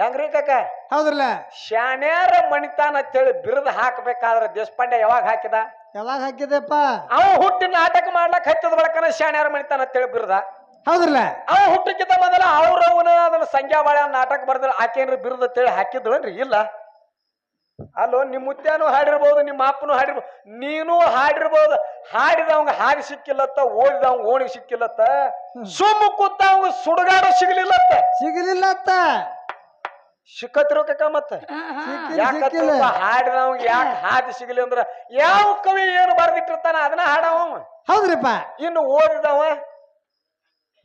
ಹೆಂಗ್ರಿ ಕಾಕ?
ಹೌದ್ರಲ್ಲ?
ಶಾಣ್ಯಾರ ಮಣಿತಾನ ಅಂತೇಳಿ ಬಿರುದು ಹಾಕ್ಬೇಕಾದ್ರೆ ದೇಶಪಾಂಡೆ ಯಾವಾಗ ಹಾಕಿದ?
ಯಾವಾಗ ಹಾಕಿದೆಪ್ಪ?
ಅವ ಹುಟ್ಟಿ ನಾಟಕ ಮಾಡ್ಲಕ್ ಹಚ್ಚದ ಬಳಕನ ಶಾಣ್ಯಾರ ಮಣಿತಾನ ಅಂತೇಳಿ ಬಿರುದ.
ಹೌದ್ರಲ್ಲ?
ಅವ ಹುಟ್ಟಕ್ಕಿಂತ ಮೊದಲ ಅವ್ರವನ ಅದನ್ನ ಸಂಖ್ಯಾ ಬಾಳೆ ನಾಟಕ ಬರ್ದ್ರ ಆಕೇನ್ರಿ ಬಿರುದ ಅಂತೇಳಿ ಹಾಕಿದ್ಳನ್ರಿ ಇಲ್ಲ? ಅಲ್ಲೋ ನಿಮ್ಮ ಮುತ್ಯಾನು ಹಾಡಿರ್ಬೋದು ನಿಮ್ಮ ಅಪ್ಪನು ಹಾಡಿರ್ಬೋದು. ನೀನು ಹಾಡಿರ್ಬೋದು. ಹಾಡಿದವಂಗ ಹಾಡಿ ಸಿಕ್ಕಿಲ್ಲತ್ತ ಓಡಿದವಂಗ ಓಣಿ ಸಿಕ್ಕಿಲ್ಲತ್ತ. ಸುಮ್ಮ ಕೂತವಂಗ ಸುಡುಗಾಡು ಸಿಗ್ಲಿಲ್ಲತ್ತ.
ಸಿಗಲಿಲ್ಲ ಅತ್ತ
ಸಿಕ್ಕತ್ತಿರೋ ಕಕ್ಕ ಮತ್ತ ಹಾಡಿದವಂಗ ಯಾಕೆ ಹಾದಿ ಸಿಗಲಿ ಅಂದ್ರ ಯಾವ ಕವಿ ಏನು ಬರ್ದಿಟ್ಟಿರ್ತಾನ ಅದನ್ನ ಹಾಡವ
ಹೌದ್ರಿಪ್ಪ.
ಇನ್ನು ಓದಿದವ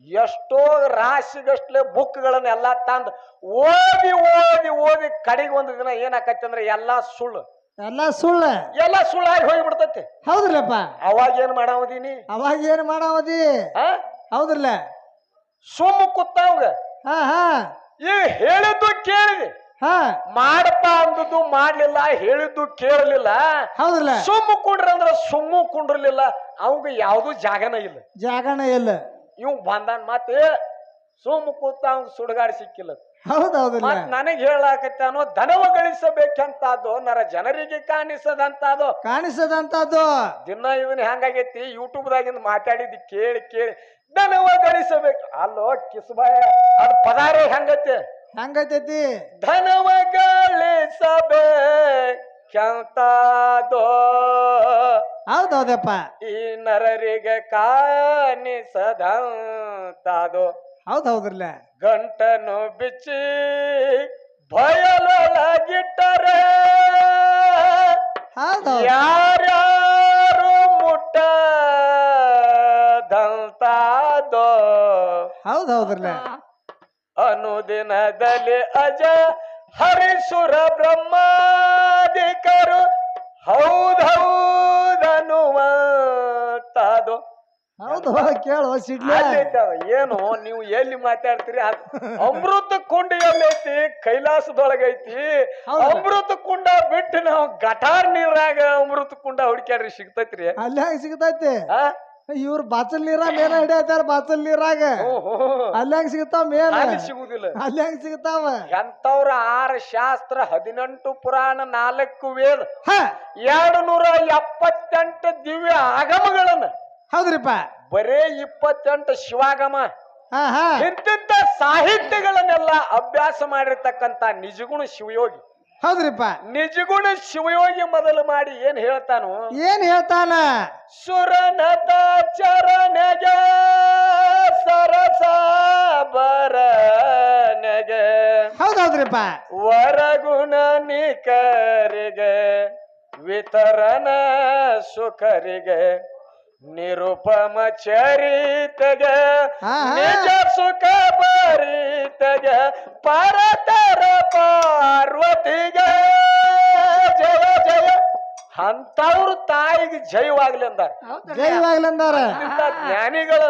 ಎಷ್ಟೋ ರಾಶಿಗಟ್ಲೆ ಬುಕ್ಗಳನ್ನೆಲ್ಲ ತಂದು ಓದಿ ಓದಿ ಓದಿ ಕಡೆಗೆ ಒಂದು ದಿನ ಏನಾಕತಿ ಅಂದ್ರೆ ಎಲ್ಲಾ ಸುಳ್ಳು.
ಎಲ್ಲ ಸುಳ್ಳ?
ಎಲ್ಲ ಸುಳ್ಳಾಗಿ ಹೋಗ್ಬಿಡ್ತತಿ.
ಹೌದ್ರಲ್ಲಪ್ಪ?
ಅವಾಗ ಏನ್ ಮಾಡಾವದೀನಿ?
ಅವಾಗ ಏನ್ ಮಾಡಾವದಿ? ಹೌದ್ರಲ್ಲ?
ಸುಮ್ಮ ಕೂತಾವಂಗ
ಅವಾಗ. ಈಗ
ಈ ಹೇಳಿದ್ದು ಕೇಳಿದೆ.
ಹಾ.
ಮಾಡಪ್ಪ ಅಂದದ್ದು ಮಾಡ್ಲಿಲ್ಲ ಹೇಳಿದ್ದು ಕೇಳಲಿಲ್ಲ. ಸುಮ್ಮ ಕುಂಡ್ರಂದ್ರ ಸುಮ್ಮ ಕುಂಡ್ರಲಿಲ್ಲ. ಅವಂಗ ಯಾವ್ದು ಜಾಗನ ಇಲ್ಲ.
ಜಾಗನ ಇಲ್ಲ.
ಇವ್ ಬಂದಾನ್ ಮತ್ ಸುಮ್ ಕೂತ ಅವ್ನ್ ಸುಡುಗಾಡ್ ಸಿಕ್ಕಿಲ್ಲ. ಮತ್ ನನಗ್ ಹೇಳಾಕತ್ತಾನೋ ಧನವ ಗಳಿಸಬೇಕಂತಾದು ನರ ಜನರಿಗೆ ಕಾಣಿಸದಂತಾದು.
ಕಾಣಿಸದಂತದ್ದು
ದಿನ ಇವನ್ ಹೆಂಗಾಗೈತಿ? ಯೂಟ್ಯೂಬ್ ದಾಗಿಂದ ಮಾತಾಡಿದ್ ಕೇಳಿ ಕೇಳಿ. ಧನವ ಗಳಿಸಬೇಕು. ಅಲ್ಲೋ ಕಿಸ್ಬಾಯ ಅದ್ ಪದಾರೇ ಹೆಂಗೈತಿ?
ಹೆಂಗೈತೈತಿ?
ಧನವ ಗಳಿಸಬೇಕಂತಾದೋ
ಹೌದೌದಪ್ಪ.
ಈ ನರರಿಗೆ ಕಾಣಿಸದಂತಾದೋ.
ಹೌದೌದ್ರಲ್ಲ.
ಗಂಟನು ಬಿಚ್ಚಿ ಬಯಲೊಳಗಿಟ್ಟರೆ.
ಹೌದೌದು.
ಯಾರ್ಯಾರು ಮುಟ್ಟದಂತಾದೋ.
ಹೌದೌದ್ರಲ್ಲ.
ಅನುದಿನದಲ್ಲಿ ಅಜ ಹರಿಸುರ ಬ್ರಹ್ಮಾದಿಕರು
ಹೌದು ಕೇಳು ಸಿಡ್ಲಿ.
ಏನು ನೀವು ಎಲ್ಲಿ ಮಾತಾಡ್ತೀರಿ? ಅಮೃತ ಕುಂಡ ಎಲ್ಲೈತಿ ಕೈಲಾಸದೊಳಗೈತಿ? ಅಮೃತ ಕುಂಡ ಬಿಟ್ಟು ನಾವು ಗಟಾರ್ ನೀರಾಗ ಅಮೃತ ಕುಂಡ ಹುಡುಕ್ಯಾಡ್ರಿ ಸಿಗ್ತೈತ್ರಿ.
ಅಲ್ಲಿ ಹೆಂಗ್ ಸಿಗತೈತಿ? ಇವ್ರ ಬಾಚಲ್ ನೀರಾಗ ಮೇನ ಹಿಡಿಯತಾರ ಬಾಚಲ್ ನೀರಾಗ. ಅಲ್ಲಿ ಹೆಂಗ್ ಸಿಗತಾವ ಮೇನ
ಸಿಗುದಿಲ್ಲ.
ಅಲ್ಲಿ ಹೆಂಗ್ ಸಿಗತಾವ?
ಎಂತವ್ರ ಆರು ಶಾಸ್ತ್ರ ಹದಿನೆಂಟು ಪುರಾಣ ನಾಲ್ಕು ವೇದ. ಎರಡು ನೂರ ಎಪ್ಪತ್ತೆಂಟು ದಿವ್ಯ ಆಗಮಗಳನ್ನ.
ಹೌದ್ರಿಪ್ಪ?
ಬರೇ ಇಪ್ಪತ್ತೆಂಟು ಶಿವಾಗಮ.
ಹಾ ಹಾ
ಇಂತಿಂತ ಸಾಹಿತ್ಯಗಳನ್ನೆಲ್ಲ ಅಭ್ಯಾಸ ಮಾಡಿರ್ತಕ್ಕಂತ ನಿಜಗುಣ ಶಿವಯೋಗಿ.
ಹೌದ್ರಿಪ್ಪ?
ನಿಜಗುಣ ಶಿವಯೋಗಿ ಮೊದಲು ಮಾಡಿ ಏನ್ ಹೇಳ್ತಾನು?
ಏನ್ ಹೇಳ್ತಾನ?
ಸುರನತ ಚರಣಗೆ ಸರಸ ಬರನೆಗೆ.
ಹೌದೌದ್ರಿಪ್ಪ?
ವರಗುಣ ನಿಕರಿಗೆ ವಿತರಣ ಸುಖರಿಗೆ. ನಿರುಪಮ ಚರಿತಗ. ನಿಜ ಸುಖ ಬರಿತಗ ಪರತರ ಪಾರ್ವತಿಗ. ಜಯ ಜಯ. ಅಂತವ್ರು ತಾಯಿಗೆ ಜೈವಾಗ್ಲಿ ಅಂದಾರ.
ಜೈವಾಗ್ಲಂದಾರ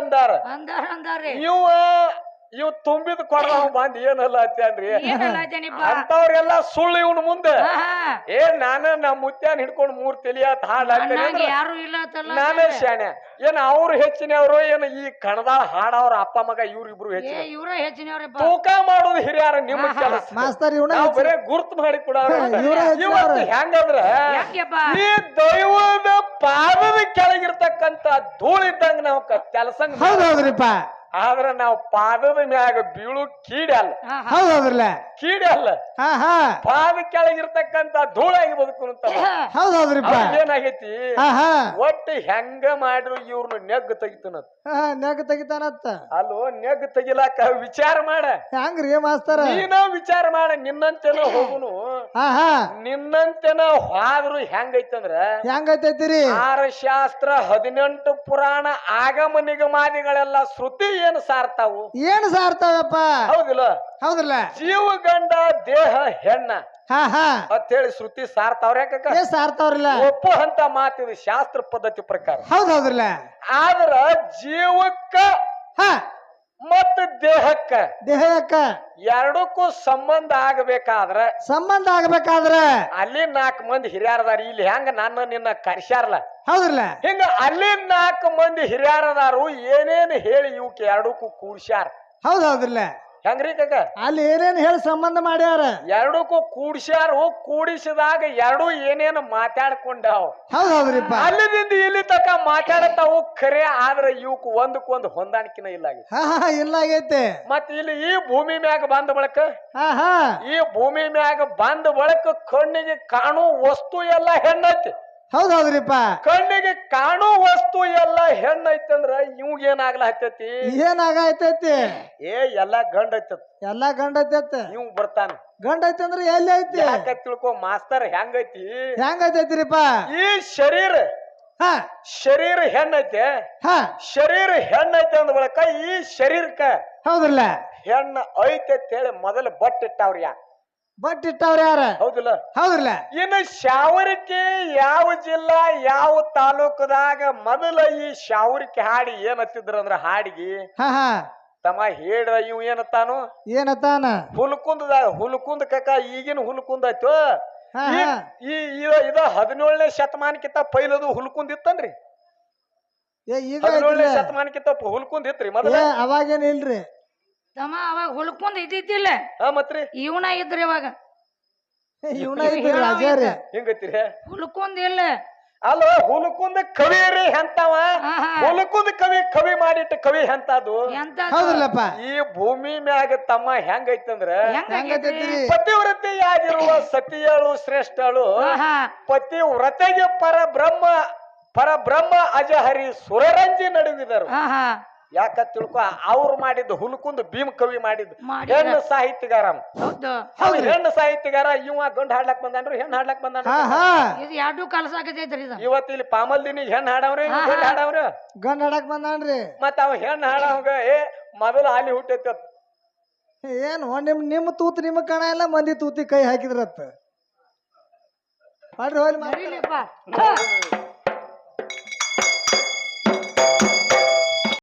ಅಂದಾರ. ಅಂದಾರ್ರಿ
ಇವ ಇವ್ ತುಂಬಿದ ಕೊಡದ ಬಂದ್ ಏನಲ್ಲ ಅತ್ತೇನ್ರಿ
ಏನಲ್ಲ ಜನಪ್ಪ?
ಅಂತವ್ರೆಲ್ಲ ಸುಳ್ಳು ಇವನ್ ಮುಂದೆ. ಏ ನಾನ ನಮ್ ಮುತ್ಯಾನ್ ಹಿಡ್ಕೊಂಡು ಮೂರ್
ಇಲ್ಲ ಅಂತಲ್ಲ
ನಾನೇ ಶಾಣೆ. ಏನ್ ಅವ್ರು ಹೆಚ್ಚಿನವ್ರು ಏನ್ ಈ ಕಣದ ಹಾಡವ್ರ ಅಪ್ಪ ಮಗ ಇವ್ರಿಬ್ರು
ಏ
ಹೆಚ್ಚಿನ ತೂಕ ಮಾಡೋದು ಹಿರಿಯರ ನಿಮ್ಮ ಕೆಲಸ. ಬರೇ ಗುರ್ತು ಮಾಡಿ ಕೂಡ ಹೆಂಗಂದ್ರ
ಯಾಕೆಪ್ಪ?
ಈ ದೈವದ ಪಾದದ ಕೆಳಗಿರ್ತಕ್ಕಂತ ಧೂಳಿದ್ದಂಗ ನಾವ್ ಕೆಲಸ
ಹೌದೌದ್ರಿಪ್ಪ
ಆದ್ರ ನಾವು ಪಾದದ ಮ್ಯಾಗ ಬೀಳು ಕೀಡೆ ಅಲ್ಲ ಕೀಡೆ ಅಲ್ಲ
ಹಾ ಹಾ.
ಪಾದ ಕೆಳಗಿರ್ತಕ್ಕಂತ ಧೂಳಾಗಿ ಬದುಕುವಂತ
ಹೌದೌದ್ರಿಪ್ಪ
ಏನಾಗೈತಿ?
ಹಾ ಹಾ.
ಒಟ್ಟು ಹೆಂಗ ಮಾಡ್ರು ಇವ್ರನ್ನ ನೆಗ್ ತೆಗಿತನತ್.
ಹಾ ನೆಗ್ ತೆಗಿತಾನತ್ತ
ಅಲ್ಲೋ ನೆಗ್ ತೆಗಿಲಾಕ ವಿಚಾರ ಮಾಡ.
ಹೆಂಗ್ರಿ ಮಾಸ್ತಾರ?
ನೀನ ವಿಚಾರ ಮಾಡ ನಿನ್ನಂತೆನ ಹೋಗುನು.
ಹಾ ಹಾ.
ನಿನ್ನಂತೆನ ಹಾದ್ರು ಹೆಂಗೈತಂದ್ರ?
ಹೆಂಗೈತೈತಿರಿ?
ಆರ ಶಾಸ್ತ್ರ ಹದಿನೆಂಟು ಪುರಾಣ ಆಗಮ ನಿಗಮಾದಿಗಳೆಲ್ಲ ಶ್ರುತಿ ಏನು ಸಾರ್ತಾವು?
ಏನು ಸಾರ್ತಾವಪ್ಪ
ಹೌದಿಲ್ಲ?
ಹೌದಿಲ್ಲ
ಜೀವ ಗಂಡ ದೇಹ ಹೆಣ್ಣ.
ಹಾ ಹಾ.
ಅಂತ ಹೇಳಿ ಶ್ರುತಿ ಸಾರ್ತಾವ್ರ ಯಾಕ
ಸಾರ್ತಾವ್ರಲ್ಲ?
ಒಪ್ಪು ಅಂತ ಮಾತಿದು ಶಾಸ್ತ್ರ ಪದ್ಧತಿ ಪ್ರಕಾರ.
ಹೌದ್ರಲ್ಲ?
ಆದ್ರ ಜೀವಕ್ಕ
ಹಾ.
ಮತ್ತ ದೇಹಕ್ಕ
ದೇಹಕ್ಕ
ಎರಡಕ್ಕೂ ಸಂಬಂಧ ಆಗಬೇಕಾದ್ರ
ಸಂಬಂಧ ಆಗ್ಬೇಕಾದ್ರ
ಅಲ್ಲಿ ನಾಲ್ಕು ಮಂದಿ ಹಿರಿಯರದಾರ. ಇಲ್ಲಿ ಹೆಂಗ ನನ್ನ ನಿನ್ನ ಕರ್ಸ್ಯಾರಲ್ಲ?
ಹೌದ್ರಲ್ಲ?
ಹಿಂಗ ಅಲ್ಲಿ ನಾಲ್ಕು ಮಂದಿ ಹಿರಿಯರದಾರು ಏನೇನು ಹೇಳಿ ಇವಕ್ಕೆ ಎರಡಕ್ಕೂ ಕೂಡ್ಸ್ಯಾರ
ಹೌದೌದ್ರಲ್ಲ
ಹೆಂಗ್ರಿ ಕಾಕ?
ಅಲ್ಲಿ ಏನೇನ್ ಹೇಳಿ ಸಂಬಂಧ ಮಾಡ್ಯಾರ?
ಎರಡಕ್ಕೂ ಕೂಡ್ಸ್ಯಾರು ಕೂಡಿಸಿದಾಗ ಎರಡು ಏನೇನು ಮಾತಾಡ್ಕೊಂಡಾವ್.
ಹೌದ್ರಿಪ್ಪ.
ಅಲ್ಲಿಂದ ಇಲ್ಲಿ ತಕ ಮಾತಾಡತಾವು ಖರೆ ಆದ್ರೆ ಇವಕ್ ಒಂದಕ್ಕೊಂದು ಹೊಂದಾಣಿಕೆನ ಇಲ್ಲ ಆಗಿದೆ.
ಹಾ ಹಾ ಇಲ್ಲ ಆಗೈತೆ.
ಮತ್ ಇಲ್ಲಿ ಈ ಭೂಮಿ ಮ್ಯಾಗ ಬಂದ ಬಳಕ?
ಹಾ ಹಾ.
ಈ ಭೂಮಿ ಮ್ಯಾಗ ಬಂದ ಬಳಕ ಕಣ್ಣಿಗೆ ಕಾಣೋ ವಸ್ತು ಎಲ್ಲ ಹೆಣ್ಣೈತಿ.
ಹೌದೌದ್ರಿಪ್ಪ
ಕಣ್ಣಿಗೆ ಕಾಣೋ ವಸ್ತು ಎಲ್ಲ ಹೆಣ್ಣೈತಂದ್ರ ಇವ್ಗ ಏನಾಗ್ಲ ಹತ್ತೈತಿ
ಏನಾಗೈತೈತಿ
ಏ ಎಲ್ಲಾ ಗಂಡ ಐತತ್
ಎಲ್ಲಾ ಗಂಡ ಐತೈತೆ
ಇವ್ ಬರ್ತಾನ.
ಗಂಡ ಐತಿ ಅಂದ್ರೆ ಎಲ್ಲಿ ಐತಿ?
ಯಾಕ ತಿಳ್ಕೊ ಮಾಸ್ತರ್ ಹೆಂಗೈತಿ?
ಹೆಂಗೈತೈತಿರಿಪ್ಪ?
ಈ ಶರೀರ
ಹಾ.
ಶರೀರ ಹೆಣ್ಣೈತೆ.
ಹಾ.
ಶರೀರ ಹೆಣ್ಣೈತೆ ಅಂದ ಬಳಕ ಈ ಶರೀರಕ್ಕ
ಹೌದ್ರಲ್ಲ.
ಹೆಣ್ಣ ಐತೆ ಅಂತೇಳಿ ಮೊದಲು ಬಟ್ ಇಟ್ಟಾವ್ರಿ ಯಾಕ
ಬಟ್ ಇಟ್ಟವ್ರ ಯಾರ?
ಹೌದಿಲ್ಲ.
ಹೌದಿಲ್ಲ
ಇನ್ನು ಶಾವರಿಕೆ ಯಾವ ಜಿಲ್ಲಾ ಯಾವ ತಾಲೂಕದಾಗ ಮೊದಲ ಈ ಶಾವರಿಕೆ ಹಾಡಿ ಏನ್ ಹತ್ತಿದ್ರ ಅಂದ್ರ ಹಾಡಿಗೆ?
ಹಾ ಹಾ.
ತಮ್ಮ ಹೇಳ ಇವ್ ಏನತ್ತಾನು?
ಏನತ್ತಾನ?
ಹುಲ್ಕುಂದದಾಗ ಹುಲ್ಕುಂದ ಕಕ್ಕ ಈಗಿನ ಹುಲ್ಕುಂದ ಆಯ್ತು.
ಹಾ
ಈ-
ಹಾ.
ಈ ಇದ- ಇದ ಹದಿನೇಳನೇ ಶತಮಾನಕ್ಕಿಂತ ಪೈಲದು ಹುಲ್ಕುಂದ ಇತ್ತನ್ರಿ?
ಏ ಈಗ
ಹದಿನೇಳನೇ
ಐತ್ರಿ.
ಶತಮಾನಕ್ಕಿಂತ ಹುಲ್ಕುಂದ ಇತ್ರಿ
ಏ
ಮೊದಲ
ಅವಾಗೇನ್ ಇಲ್ರಿ?
ತಮ್ಮ ಅವಾಗ ಹುಲ್ಕೊಂಡ್ ಇದ್ದಿದ್ದಿಲ್ಲ.
ಹಾ ಮತ್ರಿ?
ಇವನ ಇದ್ರಿ ಅವಾಗ
ಇವನ ಐತಿ ರಾಜಾರಿ
ಹಿಂಗತ್ತೀರಿ
ಹುಲ್ಕೊಂದ್ ಇಲ್ಲ.
ಅಲ್ಲ ಹುಲ್ಕುಂದ ಕವಿ ರೀ ಎಂತವ? ಹುಲ್ಕುಂದ ಕವಿ ಕವಿ ಮಾಡಿಟ್ಟ ಕವಿ
ಹೌದಿಲ್ಲಪ್ಪ
ಈ ಭೂಮಿ ಮ್ಯಾಗ ತಮ್ಮ ಹೆಂಗೈತಂದ್ರ?
ಪತಿವ್ರತಿ
ಪತಿವ್ರತೆಯಾಗಿರುವ ಸತಿಯಳು ಶ್ರೇಷ್ಠಳು.
ಆಹಾ
ಪತಿವ್ರತೆಗೆ ಪರಬ್ರಹ್ಮ ಪರಬ್ರಹ್ಮ ಅಜಹರಿ ಸುರರಂಜಿ
ನಡೆದಿದರು.
ಯಾಕ ತಿಳ್ಕೊ? ಅವ್ರು ಮಾಡಿದ್ದು ಹುಲ್ಕುಂದ ಭೀಮ್ ಕವಿ ಮಾಡಿದ್ದು.
ಮಾಡಿದ.
ಹೆಣ್ಣು ಸಾಹಿತ್ಯಗಾರ. ಅವ.
ಹೌದು
ಹೆಣ್ಣು ಸಾಹಿತ್ಯಗಾರ ಇವ ಗಂಡು ಹಾಡ್ಲಕ್ ಬಂದಾನ್ರು ಹೆಣ್ಣು ಹಾಡ್ಲಕ್ ಬಂದಾನ
ಹಾ ಹಾ.
ಇದು ಎರಡು ಕಲ್ಸಾಕತೈತ್ರಿ ಇದು.
ಇವತ್ತು ಇಲ್ಲಿ ಪಾಮಲ್ದಿನಿಗೆ ಹೆಣ್ಣು ಹಾಡವ್ರಿ
ಹಾ,
ಗಂಡು ಹಾಡವ್ರಿ.
ಗಂಡ ಹಾಡಕ್ ಬಂದಾನ್ರಿ.
ಮತ್ತ ಅವ ಹೆಣ್ಣು ಹಾಡವಂಗ ಏ ಮೊದಲು ಅಲ್ಲಿ ಹುಟ್ಟೈತಿ.
ಏನು ನಿಮ್ ನಿಮ್ ತೂತ್ ನಿಮ್ ಕಣ ಇಲ್ಲ ಮಂದಿ ತೂತಿ ಕೈ ಹಾಕಿದ್ರತ್ತ ಮಾಡ್ರಿ ಹೋಗ್ಲಿ
ನಡೀಲಿಪ್ಪ.